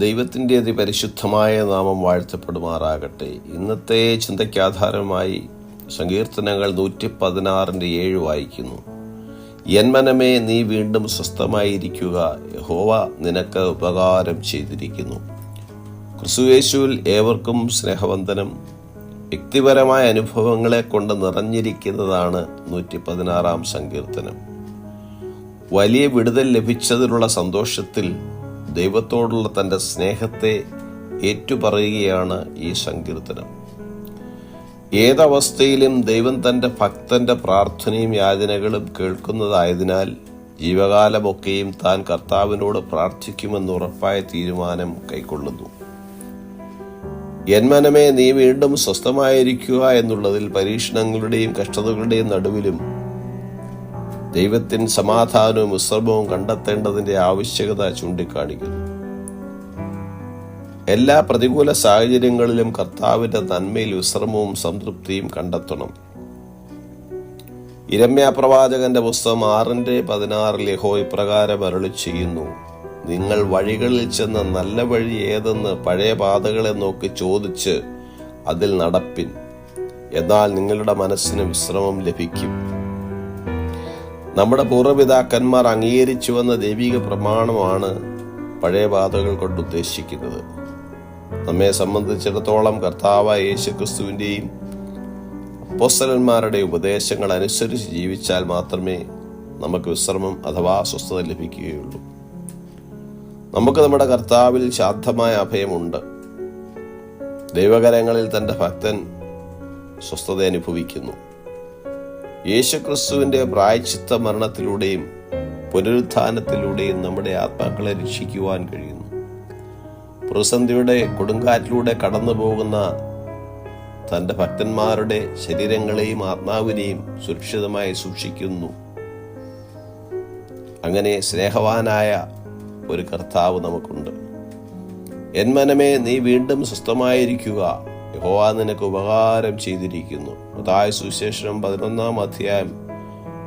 ദൈവത്തിന്റെ അതിപരിശുദ്ധമായ നാമം വാഴ്ത്തപ്പെടുമാറാകട്ടെ. ഇന്നത്തെ ചിന്തയ്ക്കാധാരമായി സങ്കീർത്തനങ്ങൾ നൂറ്റി പതിനാറിന്റെ ഏഴ് വായിക്കുന്നു. എൻ മനമേ നീ വീണ്ടും സ്വസ്ഥമായിരിക്കുക. യഹോവ നിനക്ക് ഉപകാരം ചെയ്തിരിക്കുന്നു. ക്രിസ്തുവേശുവിൽ ഏവർക്കും സ്നേഹവന്ദനം. വ്യക്തിപരമായ അനുഭവങ്ങളെ കൊണ്ട് നിറഞ്ഞിരിക്കുന്നതാണ് നൂറ്റി പതിനാറാം സങ്കീർത്തനം. വലിയ വിടുതൽ ലഭിച്ചതിലുള്ള സന്തോഷത്തിൽ ദൈവത്തോടുള്ള തന്റെ സ്നേഹത്തെ ഏറ്റുപറയുകയാണ് ഈ സങ്കീർത്തനം. ഏതവസ്ഥയിലും ദൈവം തന്റെ ഭക്തന്റെ പ്രാർത്ഥനയും യാചനകളും കേൾക്കുന്നതായതിനാൽ ജീവകാലമൊക്കെയും താൻ കർത്താവിനോട് പ്രാർത്ഥിക്കുമെന്ന് ഉറപ്പായ തീരുമാനം കൈക്കൊള്ളുന്നു. എന്മനമേ നീ വീണ്ടും സ്വസ്ഥമായിരിക്കുക എന്നുള്ളതിൽ പരീക്ഷണങ്ങളുടെയും കഷ്ടതകളുടെയും നടുവിലും ദൈവത്തിൻ സമാധാനവും വിശ്രമവും കണ്ടെത്തേണ്ടതിന്റെ ആവശ്യകത ചൂണ്ടിക്കാണിക്കുന്നു. എല്ലാ പ്രതികൂല സാഹചര്യങ്ങളിലും കർത്താവിന്റെ നന്മയിൽ വിശ്രമവും സംതൃപ്തിയും കണ്ടെത്തണം. ഇരമ്യ പ്രവാചകന്റെ പുസ്തകം ആറിന്റെ പതിനാറിൽ യഹോ ഇപ്രകാരം അരുളി ചെയ്യുന്നു. നിങ്ങൾ വഴികളിൽ ചെന്ന് നല്ല വഴി ഏതെന്ന് പഴയ പാതകളെ നോക്കി ചോദിച്ച് അതിൽ നടപ്പിൻ. എന്നാൽ നിങ്ങളുടെ മനസ്സിന് വിശ്രമം ലഭിക്കും. നമ്മുടെ പൂർവപിതാക്കന്മാർ അംഗീകരിച്ചു വന്ന ദൈവിക പ്രമാണമാണ് പഴയ പാതകൾ കൊണ്ട് ഉദ്ദേശിക്കുന്നത്. നമ്മെ സംബന്ധിച്ചിടത്തോളം കർത്താവായ യേശുക്രിസ്തുവിന്റെയും അപ്പോസ്തലന്മാരുടെ ഉപദേശങ്ങൾ അനുസരിച്ച് ജീവിച്ചാൽ മാത്രമേ നമുക്ക് വിശ്രമം അഥവാ സ്വസ്ഥത ലഭിക്കുകയുള്ളൂ. നമുക്ക് നമ്മുടെ കർത്താവിൽ ശാന്തമായ അഭയമുണ്ട്. ദൈവകരങ്ങളിൽ തന്റെ ഭക്തൻ സ്വസ്ഥത അനുഭവിക്കുന്നു. യേശുക്രിസ്തുവിന്റെ പ്രായച്ചിത്ത മരണത്തിലൂടെയും പുനരുത്ഥാനത്തിലൂടെയും നമ്മുടെ ആത്മാക്കളെ രക്ഷിക്കുവാൻ കഴിയുന്നു. പ്രതിസന്ധിയുടെ കൊടുങ്കാറ്റിലൂടെ കടന്നു പോകുന്ന തന്റെ ഭക്തന്മാരുടെ ശരീരങ്ങളെയും ആത്മാവിനെയും സുരക്ഷിതമായി സൂക്ഷിക്കുന്നു. അങ്ങനെ സ്നേഹവാനായ ഒരു കർത്താവ് നമുക്കുണ്ട്. എൻ മനമേ നീ വീണ്ടും സ്വസ്ഥമായിരിക്കുക. യഹോവ നിനക്ക് ഉപകാരം ചെയ്തിരിക്കുന്നു. അതായ സുശേഷം പതിനൊന്നാം അധ്യായം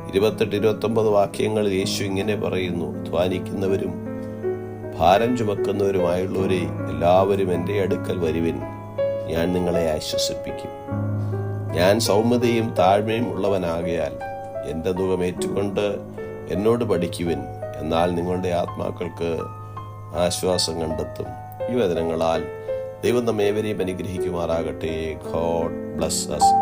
ഇരുപത്തെട്ട് ഇരുപത്തൊമ്പത് വാക്യങ്ങളിൽ യേശു ഇങ്ങനെ പറയുന്നു. ധ്വാനിക്കുന്നവരും ഭാരം ചുമക്കുന്നവരുമായുള്ളവരെ എല്ലാവരും എന്റെ അടുക്കൽ വരുവിൻ. ഞാൻ നിങ്ങളെ ആശ്വസിപ്പിക്കും. ഞാൻ സൗമ്യതയും താഴ്മയും ഉള്ളവനാകയാൽ എന്റെ ദുഃഖം ഏറ്റുകൊണ്ട് എന്നോട് പഠിക്കുവിൻ. എന്നാൽ നിങ്ങളുടെ ആത്മാക്കൾക്ക് ആശ്വാസം കണ്ടെത്തും. ഈ വചനങ്ങളാൽ ദൈവം നമ്മേവരെയും അനുഗ്രഹിക്കുമാറാകട്ടെ. God bless us